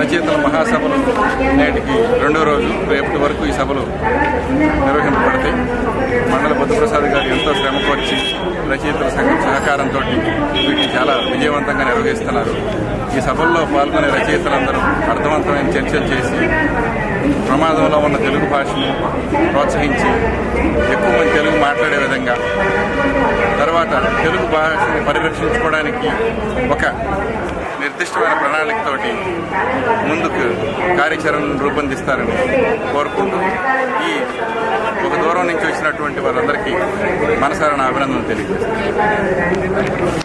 రచయితల మహాసభలు నేటికి రెండో రోజు రేపటి వరకు ఈ సభలు నిర్వహింపబడతాయి. మండల బుద్ధప్రసాద్ గారు ఎంతో శ్రమ కొచ్చి రచయితల సంఘం సహకారంతో వీటిని చాలా విజయవంతంగా నిర్వహిస్తున్నారు. ఈ సభల్లో పాల్గొనే రచయితలందరూ అర్థవంతమైన చర్చలు చేసి ప్రమాదంలో ఉన్న తెలుగు భాషను ప్రోత్సహించి ఎక్కువ మంది తెలుగు మాట్లాడే విధంగా తర్వాత తెలుగు భాషని పరిరక్షించుకోవడానికి ఒక నిర్దిష్టమైన ప్రణాళికతోటి ముందుకు కార్యాచరణను రూపొందిస్తారని కోరుకుంటూ ఈ ఒక దూరం నుంచి వచ్చినటువంటి వాళ్ళందరికీ మనసారా నా అభినందనలు తెలియజేస్తాను